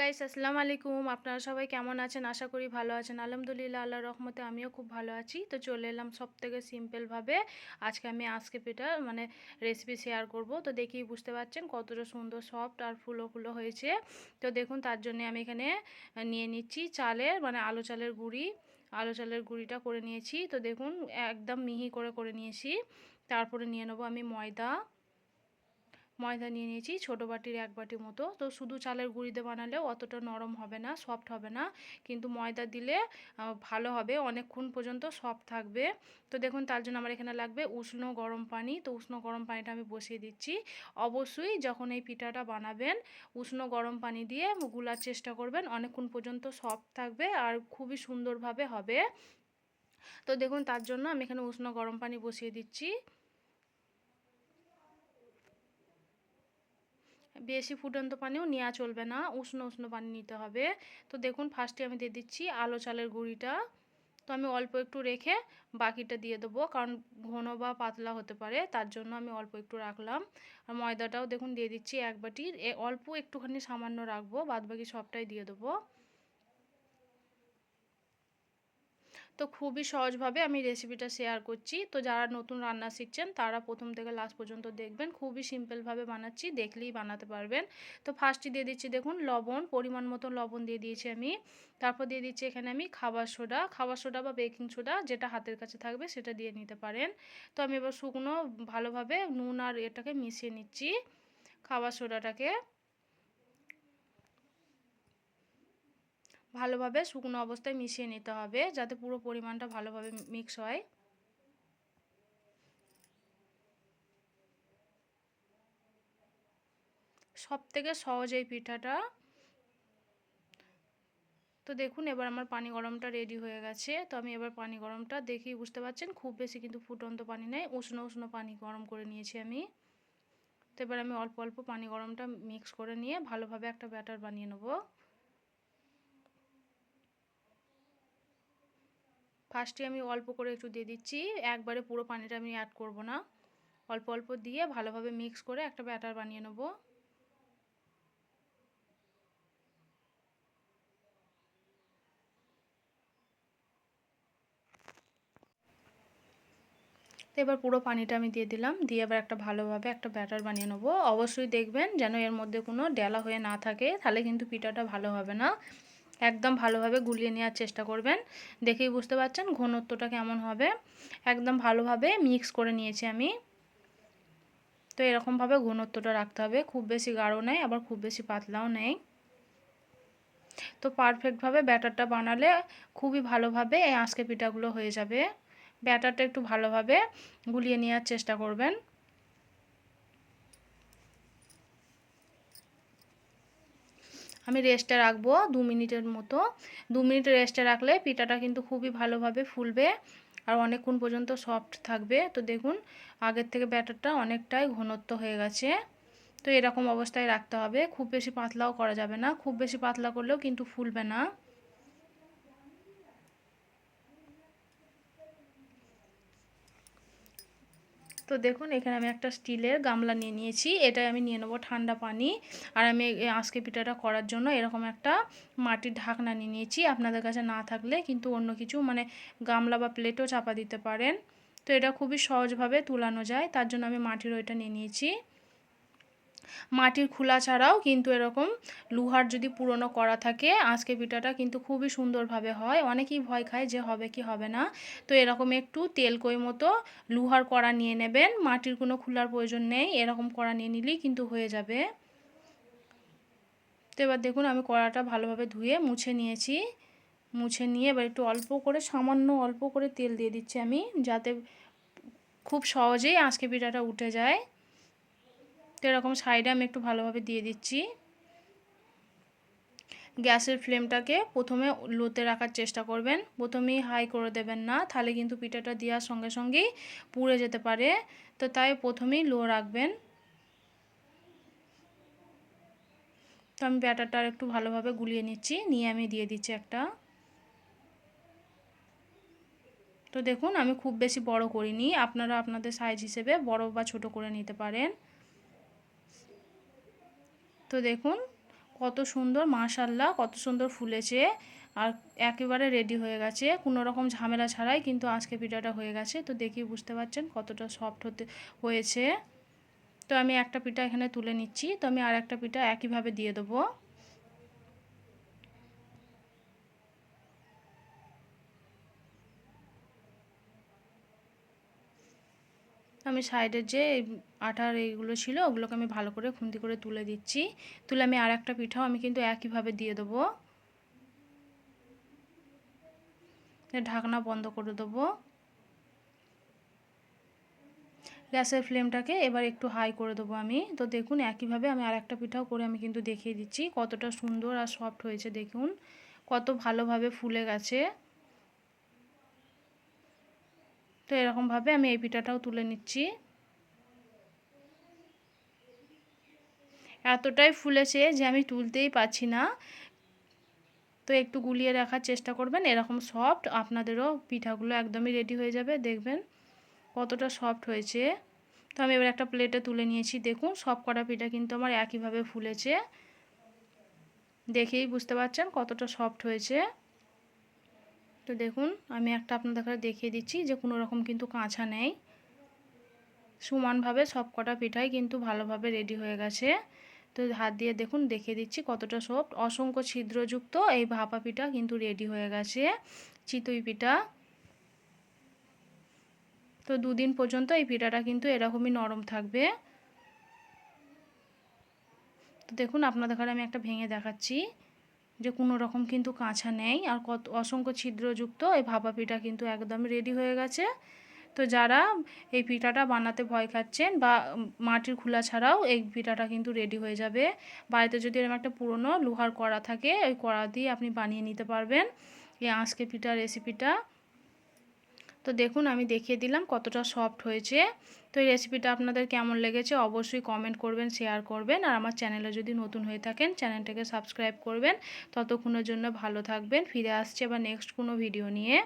Guys আসসালামু আলাইকুম। আপনারা সবাই কেমন আছেন? আশা করি ভালো আছেন। আলহামদুলিল্লাহ, আল্লাহর রহমতে আমিও খুব ভালো আছি। তো চলে এলাম সব থেকে সিম্পলভাবে আজকে আমি আজকে পিঠা মানে রেসিপি শেয়ার করব। তো দেখেই বুঝতে পারছেন কতটা সুন্দর সফট আর ফুলো ফুলো হয়েছে। তো দেখুন, তার জন্য আমি এখানে নিয়ে নিচ্ছি চালের মানে আলো চালের গুঁড়ি। আলো চালের গুঁড়িটা করে নিয়েছি। তো দেখুন, একদম মিহি করে করে নিয়েছি। তারপরে নিয়ে নেব আমি ময়দা। ময়দা নিয়ে নিয়েছি, ছোটো বাটির এক বাটি মতো। তো শুধু চালের গুঁড়িতে বানালেও অতটা নরম হবে না সফট হবে না। কিন্তু ময়দা দিলে ভালো হবে, অনেকক্ষণ পর্যন্ত সফট থাকবে। তো দেখুন, তার জন্য আমার এখানে লাগবে উষ্ণ গরম পানি। তো উষ্ণ গরম পানিটা আমি বসিয়ে দিচ্ছি। অবশ্যই যখন এই পিঠাটা বানাবেন, উষ্ণ গরম পানি দিয়ে গুলার চেষ্টা করবেন। অনেকক্ষণ পর্যন্ত সফট থাকবে আর খুবই সুন্দরভাবে হবে। তো দেখুন, তার জন্য আমি এখানে উষ্ণ গরম পানি বসিয়ে দিচ্ছি। বেশি ফুটন্ত পানিও নেওয়া চলবে না, উষ্ণ উষ্ণ পানি নিতে হবে। তো দেখুন ফার্স্টে আমি দিয়ে দিচ্ছি আলো চালের গুঁড়িটা। তো আমি অল্প একটু রেখে বাকিটা দিয়ে দেবো, কারণ ঘন বা পাতলা হতে পারে, তার জন্য আমি অল্প একটু রাখলাম। আর ময়দাটাও দেখুন, দিয়ে দিচ্ছি এক বাটির অল্প একটুখানি সামান্য রাখব, বাদবাকি সবটাই দিয়ে দেবো। তো খুবই সহজভাবে আমি রেসিপিটা শেয়ার করছি। তো যারা নতুন রান্না শিখছেন, তারা প্রথম থেকে লাস্ট পর্যন্ত দেখবেন। খুবই সিম্পলভাবে বানাচ্ছি, দেখলেই বানাতে পারবেন। তো ফার্স্টে দিয়ে দিচ্ছি দেখুন লবণ, পরিমাণ মতো লবণ দিয়ে দিয়েছি আমি। তারপর দিয়ে দিচ্ছি এখানে আমি খাবার সোডা। খাবার সোডা বা বেকিং সোডা যেটা হাতের কাছে থাকবে সেটা দিয়ে নিতে পারেন। তো আমি এবার শুকনো ভালোভাবে নুন আর এটাকে মিশিয়ে নিচ্ছি, খাবার সোডাটাকে। ভালোভাবে শুকনো অবস্থায় মিশিয়ে নিতে হবে, যাতে পুরো পরিমাণটা ভালোভাবে মিক্স হয়। সব থেকে সহজ এই পিঠাটা। তো দেখুন, এবার আমার পানি গরমটা রেডি হয়ে গেছে। তো আমি এবার পানি গরমটা দেখি বুঝতে পারছেন, খুব বেশি কিন্তু ফুটন্ত পানি নেই, উষ্ণ উষ্ণ পানি গরম করে নিয়েছি আমি। তো এবার আমি অল্প অল্প পানি গরমটা মিক্স করে নিয়ে ভালোভাবে একটা ব্যাটার বানিয়ে নেব। ফার্স্টে আমি অল্প করে একটু দিয়ে দিচ্ছি। একবারে পুরো পানিটা আমি অ্যাড করব না। অল্প অল্প দিয়ে ভালোভাবে মিক্স করে একটা ব্যাটার বানিয়ে নেব। তো এবার পুরো পানিটা আমি দিয়ে দিলাম। দিয়ে এবার একটা ভালোভাবে একটা ব্যাটার বানিয়ে নেব। অবশ্যই দেখবেন যেন এর মধ্যে কোনো ডেলা হয়ে না থাকে, তাহলে কিন্তু পিঠাটা ভালো হবে না। একদম ভালোভাবে গুলিয়ে নেওয়ার চেষ্টা করবেন। দেখেই বুঝতে পারছেন ঘনত্বটা কেমন হবে। একদম ভালোভাবে মিক্স করে নিয়েছি আমি। তো এরকমভাবে ঘনত্বটা রাখতে হবে। খুব বেশি গাঢ় নেই, আবার খুব বেশি পাতলাও নেই। তো পারফেক্টভাবে ব্যাটারটা বানালে খুবই ভালোভাবে এই আঁচকে পিঠাগুলো হয়ে যাবে। ব্যাটারটা একটু ভালোভাবে গুলিয়ে নেওয়ার চেষ্টা করবেন। আমি রেস্টে রাখব দু মিনিটের মতো। দু মিনিট রেস্টে রাখলে পিঠাটা কিন্তু খুবই ভালোভাবে ফুলবে আর অনেকক্ষণ পর্যন্ত সফট থাকবে। তো দেখুন, আগের থেকে ব্যাটারটা অনেকটাই ঘনত্ব হয়ে গেছে। তো এরকম অবস্থায় রাখতে হবে। খুব বেশি পাতলাও করা যাবে না। খুব বেশি পাতলা করলেও কিন্তু ফুলবে না। তো দেখুন, এখানে আমি একটা স্টিলের গামলা নিয়ে নিয়েছি। এটাই আমি নিয়ে নেব ঠান্ডা পানি। আর আমি আজকে পিঠাটা করার জন্য এরকম একটা মাটির ঢাকনা নিয়ে নিয়েছি। আপনাদের কাছে না থাকলে কিন্তু অন্য কিছু মানে গামলা বা প্লেটও চাপা দিতে পারেন। তো এটা খুবই সহজভাবে তুলানো যায়। তার জন্য আমি মাটির ওইটা নিয়ে নিয়েছি। মাটির খোলা ছাড়াও কিন্তু এরকম লুহার যদি পুরনো করা থাকে, আজকে পিঠাটা কিন্তু খুবই সুন্দরভাবে হয়। অনেকেই ভয় খায় যে হবে কি হবে না। তো এরকম একটু তেল কই মতো লুহার কড়া নিয়ে নেবেন। মাটির কোনো খোলার প্রয়োজন নেই, এরকম কড়া নিয়ে নিলেই কিন্তু হয়ে যাবে। তো এবার দেখুন, আমি কড়াটা ভালোভাবে ধুয়ে মুছে নিয়েছি। মুছে নিয়ে এবার একটু অল্প করে, সামান্য অল্প করে তেল দিয়ে দিচ্ছি আমি, যাতে খুব সহজেই আজকে পিঠাটা উঠে যায়। তো এরকম সাইডে আমি একটু ভালোভাবে দিয়ে দিচ্ছি। গ্যাসের ফ্লেমটাকে প্রথমে লোতে রাখার চেষ্টা করবেন। প্রথমেই হাই করে দেবেন না, তাহলে কিন্তু পিঠাটা দেওয়ার সঙ্গে সঙ্গেই পুড়ে যেতে পারে। তো তাই প্রথমেই লো রাখবেন। তো আমি ব্যাটারটা একটু ভালোভাবে গুলিয়ে নিচ্ছি, নিয়ে আমি দিয়ে দিচ্ছি একটা। তো দেখুন, আমি খুব বেশি বড় করিনি, আপনারা আপনাদের সাইজ হিসেবে বড় বা ছোট করে নিতে পারেন। তো দেখুন, কত সুন্দর মাশাল্লাহ কত সুন্দর ফুলেছে। আর একেবারে রেডি হয়ে গেছে। কোনো রকম ঝামেলা ছাড়াই কিন্তু আজকে পিঠাটা হয়ে গেছে। তো দেখি বুঝতে পারছেন কতটা সফট হতে, হয়েছে। তো আমি একটা পিঠা এখানে তুলে নিচ্ছি। তো আমি আর একটা পিঠা একইভাবে দিয়ে দেবো। আমি সাইডের যে আটার এইগুলো ছিল, ওগুলোকে আমি ভালো করে খুন্তি করে তুলে দিচ্ছি। তুলে আমি আর একটা পিঠাও আমি কিন্তু একইভাবে দিয়ে দেবো। ঢাকনা বন্ধ করে দেবো। গ্যাসের ফ্লেমটাকে এবার একটু হাই করে দেবো আমি। তো দেখুন, একইভাবে আমি আর একটা পিঠাও করে আমি কিন্তু দেখিয়ে দিচ্ছি। কতটা সুন্দর আর সফট হয়েছে দেখুন। কত ভালোভাবে ফুলে গেছে। তো এরকমভাবে আমি এই পিঠাটাও তুলে নিচ্ছি। এতটাই ফুলেছে যে আমি তুলতেই পারছি না। তো একটু গুলিয়ে রাখার চেষ্টা করবেন, এরকম সফট আপনাদেরও পিঠাগুলো একদমই রেডি হয়ে যাবে, দেখবেন কতটা সফট হয়েছে। তো আমি এবার একটা প্লেটে তুলে নিয়েছি, দেখুন সব কটা পিঠা কিন্তু আমার একইভাবে ফুলেছে। দেখেই বুঝতে পারছেন কতটা সফট হয়েছে। তো দেখুন, আমি একটা আপনাদের দেখিয়ে দিচ্ছি যে কোনো রকম কিন্তু কাঁচা নেই। সমানভাবে সব কটা পিঠাই কিন্তু ভালোভাবে রেডি হয়ে গেছে। তো হাত দিয়ে দেখুন, দেখিয়ে দিচ্ছি কতটা সফট অসংখ্য ছিদ্রযুক্ত এই ভাপা পিঠা কিন্তু রেডি হয়ে গেছে, চিতই পিঠা। তো দুদিন পর্যন্ত এই পিঠাটা কিন্তু এরকমই নরম থাকবে। তো দেখুন আপনাদের আমি একটা ভেঙে দেখাচ্ছি। যে কোনো রকম কিন্তু কাঁচা নেই আর কত অসংখ্য ছিদ্রযুক্ত এই ভাপা পিঠা কিন্তু একদম রেডি হয়ে গেছে। তো যারা এই পিঠাটা বানাতে ভয় খাচ্ছেন বা মাটির খোলা ছাড়াও এই পিঠাটা কিন্তু রেডি হয়ে যাবে। বাড়িতে যদি এরকম একটা পুরনো লোহার কড়া থাকে, ওই কড়া দিয়ে আপনি বানিয়ে নিতে পারবেন। এই আঁশকে পিঠা রেসিপিটা তো দেখুন, আমি দেখিয়ে দিলাম কতটা সফট হয়েছে। তো এই রেসিপিটা আপনাদের কেমন লেগেছে অবশ্যই কমেন্ট করবেন শেয়ার করবেন। আর আমার চ্যানেলে যদি নতুন হয়ে থাকেন চ্যানেলটাকে সাবস্ক্রাইব করবেন। ততক্ষণের জন্য ভালো থাকবেন। ফিরে আসছে বা নেক্সট কোনো ভিডিও নিয়ে।